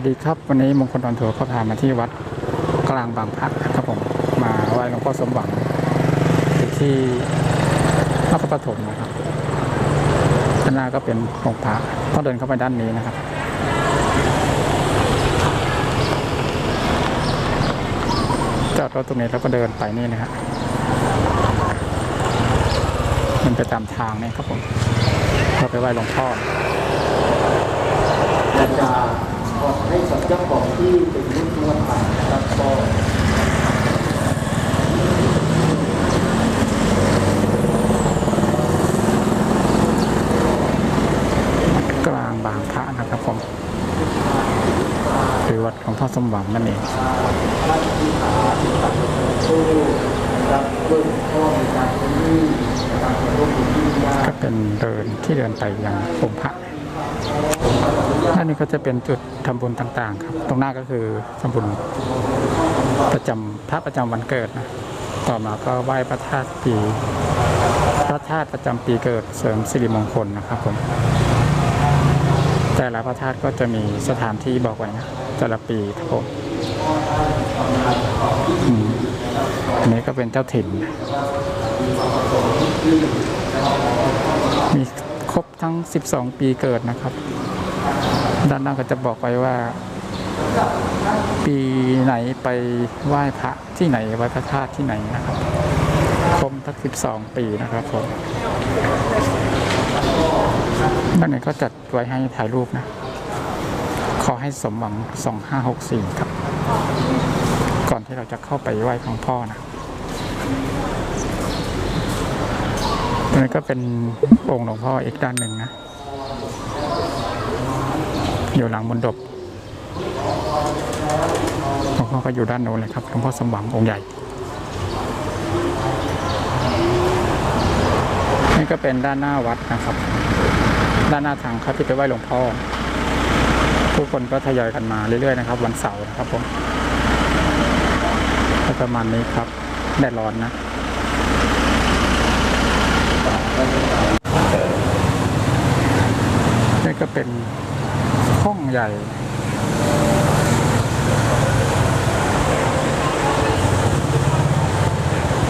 วัสดีครับวันนี้มงคลตอนทัวร์ก็พามาที่วัดกลางบางพระนะครับผมมาไหว้หลวงพ่อสมหวังที่นครปฐมนะครับด้านหน้าก็เป็นองค์พระต้องเดินเข้าไปด้านนี้นะครับ จอดรถตรงนี้แล้วก็เดินไปนี่นะครับมันไปตามทางนี่ครับผมเราไปไหว้หลวงพ่อ อยากจะขอให้กับ เจ้าของที่เป็นรุ่นนวดไปนะครับก็กลางบางพระนะครับผมหรือวัดของพ่อสมหวังนั่นเองท่านที่ขาที่ตัดผู้รับเบื้องข้อในการที่การร่วมบุญที่ยากก็เป็นเดินที่เดินไปยังองค์พระ ด้านนี้ก็จะเป็นจุดทำบุญต่างๆ ครับ ตรงหน้าก็คือทำบุญประจำพระประจำวันเกิดนะต่อมาก็ไหว้พระธาตุปีพระธาตุประจำปีเกิดเสริมสิริมงคลนะครับผมแต่ละพระธาตุก็จะมีสถานที่บอกไว้นะแต่ละปีครับผมอันนี้ก็เป็นเจ้าถิ่น มีครบทั้ง 12 ปีเกิดนะครับ ด้านล่าก็จะบอกไว้ว่า ปีไหนไปไหว้พระที่ไหนไหว้พระธาตุที่ไหนนะครับครบทั้ง12ปีนะครับผมด้านในก็จัดไว้ให้ถ่ายรูปนะ ขอให้สมหวัง2564ครับ ก่อนที่เราจะเข้าไปไหว้ของพ่อนะตรงนี้ก็เป็นองค์หลวงพ่ออีกด้านหนึ่งนะ อยู่หลังบนดบหลวงพ่อก็อยู่ด้านโน้นเลยครับหลวงพ่อสมหวังองค์ใหญ่นี่ก็เป็นด้านหน้าวัดนะครับ ด้านหน้าทางเข้าที่ไปไหว้หลวงพ่อผู้คนก็ทยอยกันมาเรื่อยๆนะครับ วันเสาร์นะครับผมก็ประมาณนี้ครับแดดร้อนนะนี่ก็เป็น้องใหญ่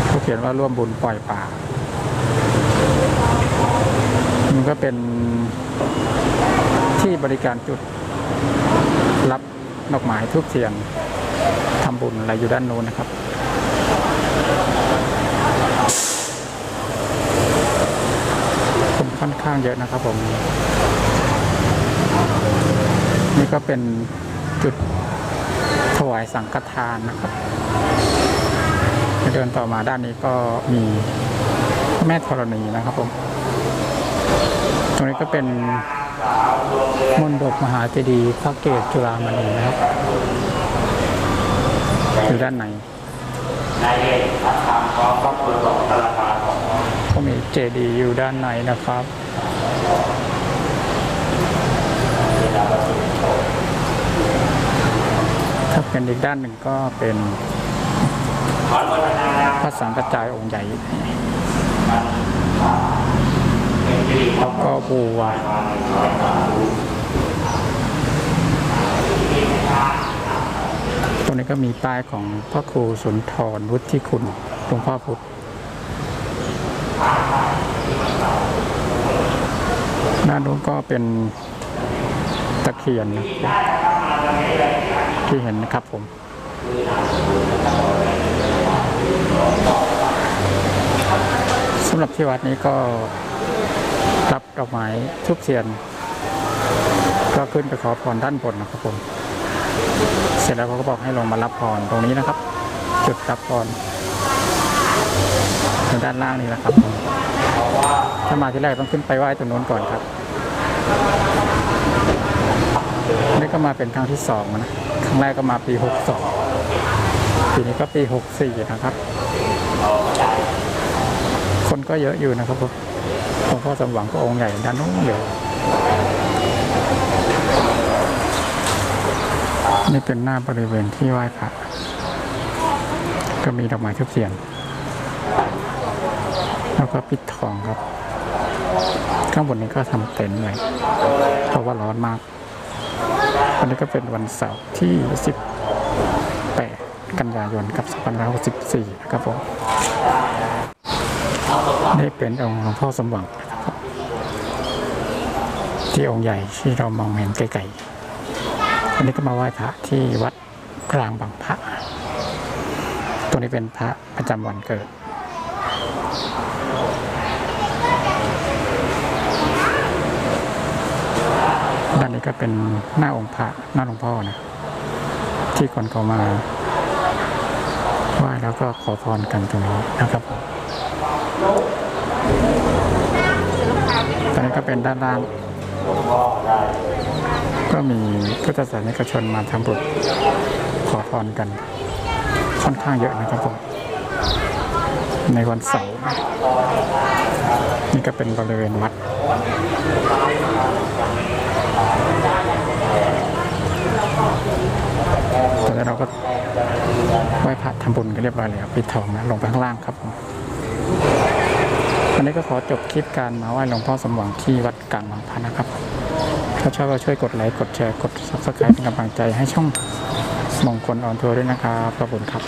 เขาเขียนว่าร่วมบุญปล่อยป่า มันก็เป็นที่บริการจุดรับดอกไม้ทุกเทียนทำบุญอะไรอยู่ด้านโน้นนะครับคนค่อนข้างเยอะนะครับผม นี่ก็เป็นจุดถวายสังฆทานนะครับ เดินต่อมาด้านนี้ก็มีแม่ธรณีนะครับผม ตรงนี้ก็เป็นมณฑปมหาเจดีย์พระเกศจุฬามณีนะครับอยู่ด้านในในอาคารของครอบครัวของธนาคารของก็มีเจดีย์อยู่ด้านในนะครับ ถ้าเป็นอีกด้านหนึ่งก็เป็นพระสังกระจายองค์ใหญ่เป็นสิริมแล้วก็บัวาตรงนี้ก็มีป้ายของพระครูสุนทรวุฒิคุณหลวงพ่อพุธด้านนู้นก็เป็นตะเคียนนะ ที่เห็นนะครับผมสำหรับที่วัดนี้ก็รับดอกไม้ทุบเทียน ก็ขึ้นไปขอพรด้านบนนะครับผม เสร็จแล้วเขาก็บอกให้ลงมารับพรตรงนี้นะครับ จุดรับพรทางด้านล่างนี่แหละครับผมถ้ามาที่แรกต้องขึ้นไปไหว้ตรงโน้นก่อนครับ นี่ก็มาเป็นครั้งที่สองนะ ครั้งแรกก็มาปีหกสองปีนี้ก็ปีหกสี่นะครับ คนก็เยอะอยู่นะครับผมหลวงพ่อสมหวังก็องค์ใหญ่ด้านโน้นเลยนี่เป็นหน้าบริเวณที่ไหว้พระก็มีดอกไม้ทุบเทียนแล้วก็ปิดทองครับ ข้างบนนี้ก็ทำเต็นท์ไว้เพราะว่าร้อนมาก วันนี้ก็เป็นวันเสาร์ที่ 18 กันยายนกับ2564นะครับผมนี่เป็นองค์หลวงพ่อสมหวังที่องค์ใหญ่ที่เรามองเห็นไกลๆวันนี้ก็มาไหว้พระที่วัดกลางบางพระ ตัวนี้เป็นพระประจำวันเกิด ด้านนี้ก็เป็นหน้าองค์พระหน้าหลวงพ่อนะที่คนเขามาไหว้แล้วก็ขอพรกันตรงนี้นะครับตอนนี้ก็เป็นด้านล่าง ก็มีพุทธศาสนิกชนมาทำบุญขอพรกัน ค่อนข้างเยอะนะครับผมในวันเสาร์นี่ก็เป็นบริเวณวัด แล้วเราก็ไหว้พระทำบุญกันเรียบร้อยแล้วปิดทองนะลงไปข้างล่างครับผมวันนี้ก็ขอจบคลิปการมาไหว้หลวงพ่อสมหวังที่วัดกลางบางพระนะครับ ถ้าชอบก็ช่วยกดไลค์ กดแชร์ กดซับสไครต์เป็นกำลังใจให้ช่องมงคลออนทัวร์ด้วยนะครับ ขอบคุณครับ